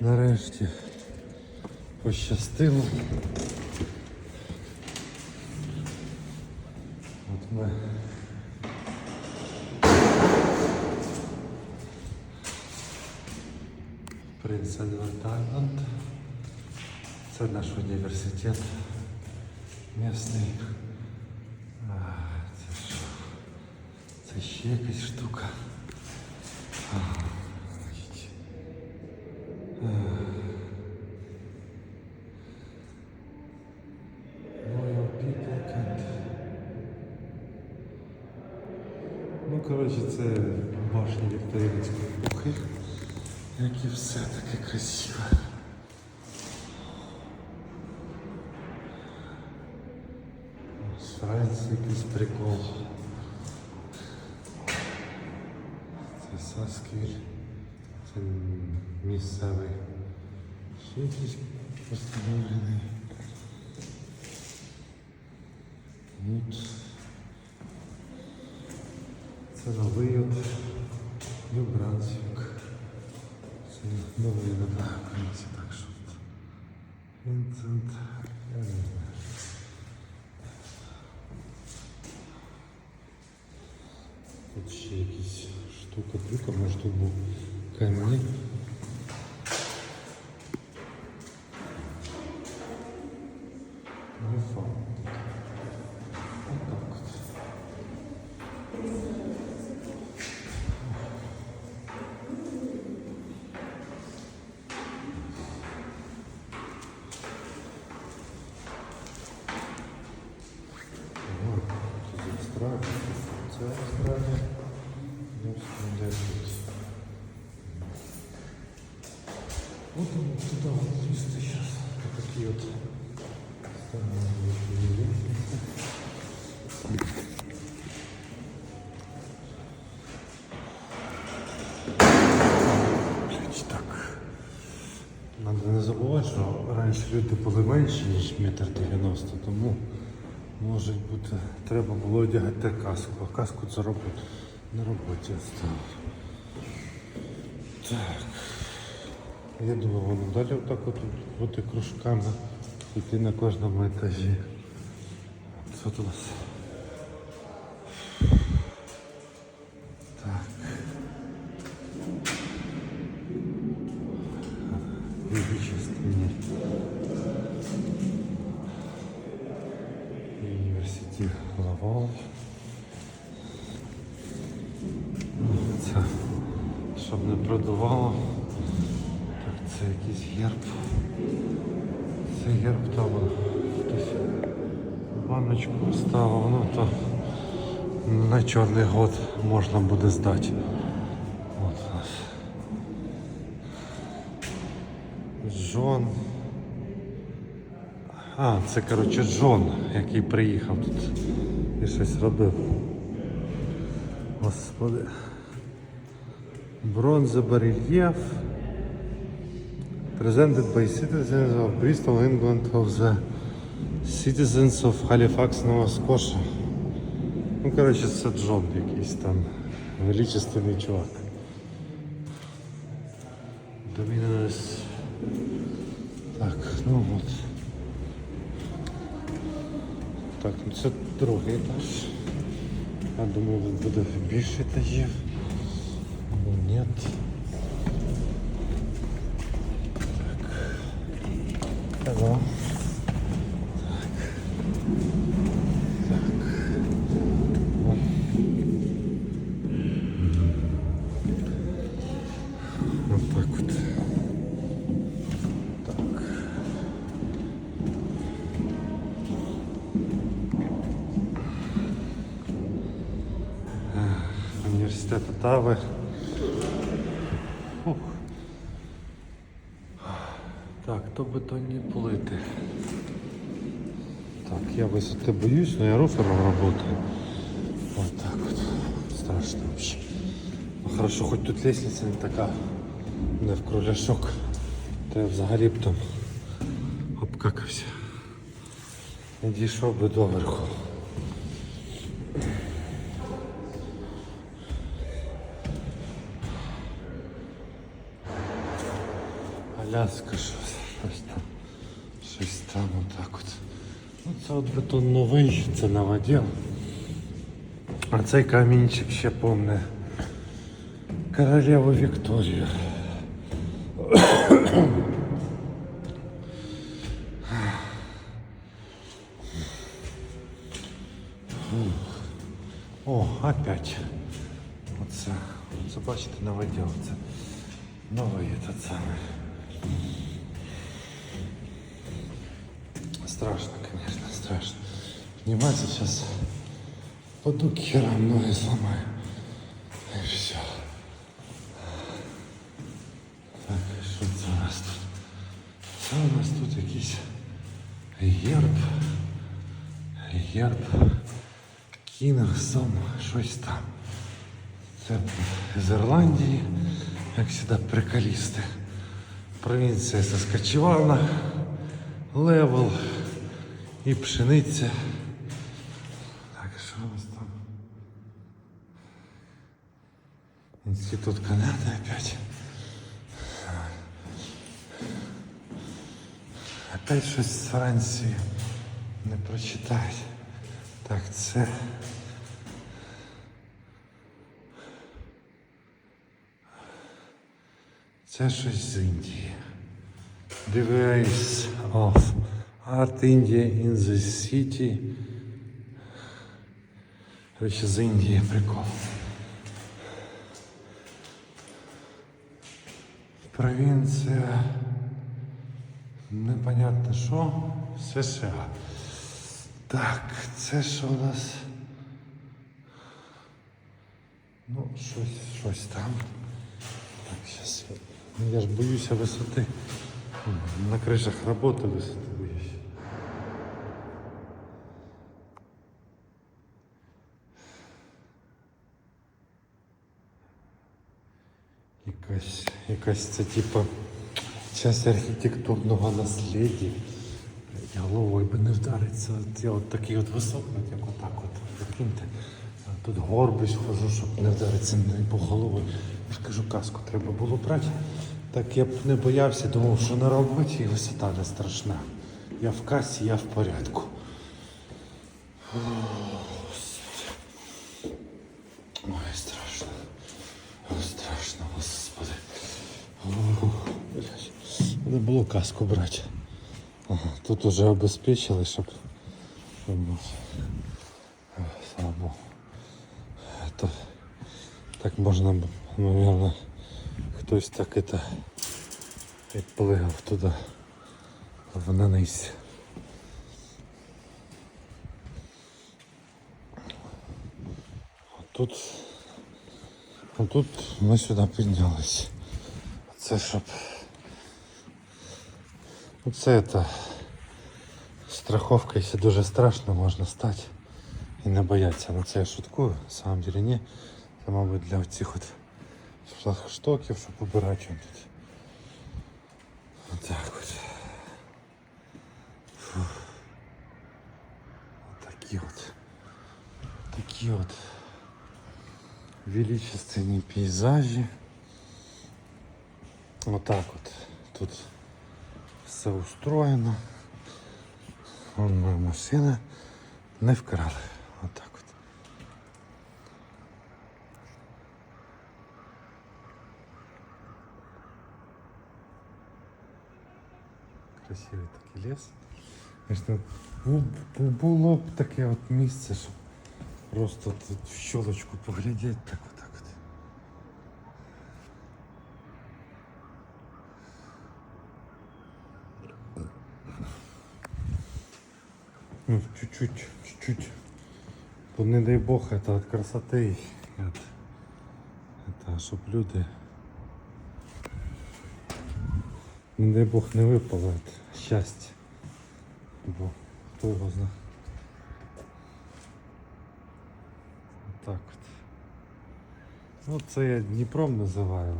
Нарешті пощастило. От ми. Принц Едвард Айланд. Це наш університет місний. Це? Це ще якась штука. Як і все таке красиве. Франції якийсь прикол. Це Сасквіль. Це місцевий. Ще якийсь постановлений. От. Це новий от Нью-Брансвік. Це новий на українці, так що. от. Вінсент. Я не знаю. Тут ще якісь штука трюка, може тут був камінь. Он вот сейчас. Вот такие вот. Так. Надо не забувати, що раніше люди були менші, ніж метр дев'яносто, тому може бути треба було одягати каску, а каску це робить на роботі оставив. Так. Я думаю, воно далі отак от бути кружками, йти на кожному етажі. Що тут у нас? Так. Величественні. Університет Лавал. Це, щоб не продувало. Це якийсь герб. Це герб там хтось баночку ставив, ну то на чорний год можна буде здати. От у нас. Джон. А, це коротше Джон, який приїхав тут і щось робив. Господи. Бронза барельєф. Presented by citizens of Bristol, England of the citizens of Halifax, Nova Scotia. Ну, коротше, це Джон якийсь там величественний чувак. Домінус. Так, ну от. Так, ну це другий етаж. Я думаю, тут буде більше етажів. Ну, ні. Так. Алло. Так. Так. Вот. Вот так вот. Так. Ех, Університет Отави. Фух. Так, то бетонні плити. Так, я висоти боюсь, но я рофером работаю. Вот так вот. Страшно вообще. Ну, хорошо, хоть тут лестниця не така, не в кругляшок. То я взагалі б там обкакався. Не дійшов би доверху. Аляска, щось, щось там. Щось там отак от. Ну, це от бетон новий, це новоділ. А цей камінчик ще помне королеву Вікторію. О, опять. Оце. Це бачите, новоділ. Це новий этот самий. Страшно, конечно, страшно. Внимательно сейчас паду к херам ноги сломаю. И все. Так, що це у нас тут? Це у нас тут якийсь герб. Герб. Кінгсом, щось там. Це з Ірландії, як завжди, приколісти. Провінція Саскачевана, левел І пшениця. Так, що у нас там? Інститут Канади опять. Опять щось з Франції. Не прочитать. Так, це. Це щось з Індії. Device of Art India in the City. Короче, з Індії прикол. Провінція. Непонятно що. США. Так, це що у нас? Ну, щось, щось там. Так, сейчас. Ну, я ж боюся висоти. На кришах роботи висоти боюсь. Якась, якась це типа часть архітектурного наслідя. Я головою би не вдариться. Я от такий от високий, як отак от. Прикиньте. Тут горбись хожу, щоб не вдаритися не по голову. Я ж кажу, каску треба було брати. Так я б не боявся, думав, що на роботі і висота не страшна. Я в касі, я в порядку. О, Господи. Ой, страшно. Ой, страшно, господи. О, блядь. Треба було каску брати. Тут уже обезпечили, щоб. Слава. Это, так можна, наверное, хтось так это і плигав туди вниз. Тут, а тут ми сюди піднялись. Це щоб Це это страховка, якщо дуже страшно, можна стати і не боятися. Ну це я шуткую, на самом деле ні. Це, мабуть, для цих от флагштоків, щоб обирати он тут. Отак от. Фух. Отакі от. Такі от величественні пейзажі. Отак от. Тут все устроєно. Вон моя машина. Не вкрали. Отак от. Красивий такий ліс. Звісно, бу- бу- було б таке от місце, щоб просто тут в щелочку поглядіти, так отак от. Ну, чуть-чуть, чуть-чуть. То не дай Бог, это от красоты. и От, это, щоб люди. Не дай Бог не випало от щастя. Бо хто його знає. Отак от. Ну це я Дніпром називаю.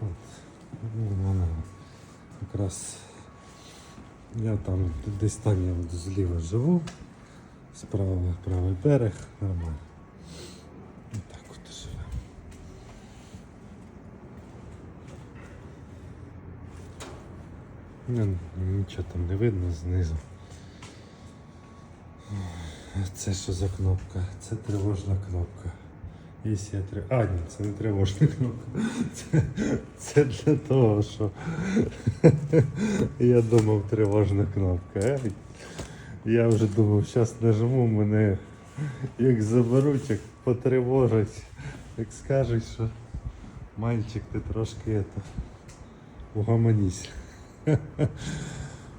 От. Ну, воно якраз я там десь там я зліва живу, справа правий берег, нормально. Так от живемо. Ні, Нічого там не видно знизу. Це що за кнопка? Це тривожна кнопка. Якщо я три... А, ні, це не тривожна кнопка. Це, це для того, що я думав тривожна кнопка. Ей, Я вже думав, зараз нажму, мене як заберуть, як потривожать, як скажуть, що мальчик, ти трошки это, угомонісь.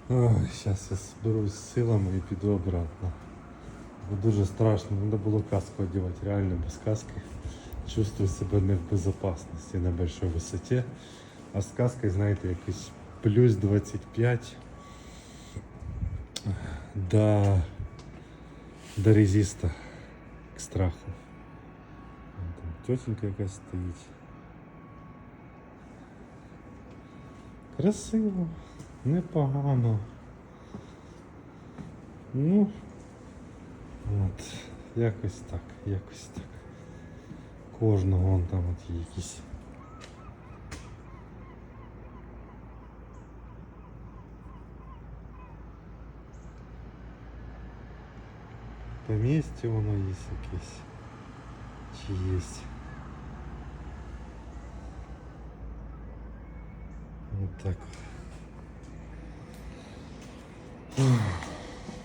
Зараз я зберусь з силами і піду обратно. Дуже страшно, треба було каску одягати, реально без каски. Чувствую себе не в безопасности на большой висоті. А з каскою, знаєте, якийсь плюс 25 до, до резиста к страху. Там тетенька якась стоїть. Красиво, непогано. Ну, от, якось так, якось так. Кожного вон там от є якісь. Помістя воно є якесь. Чи є. Вот так. Ох.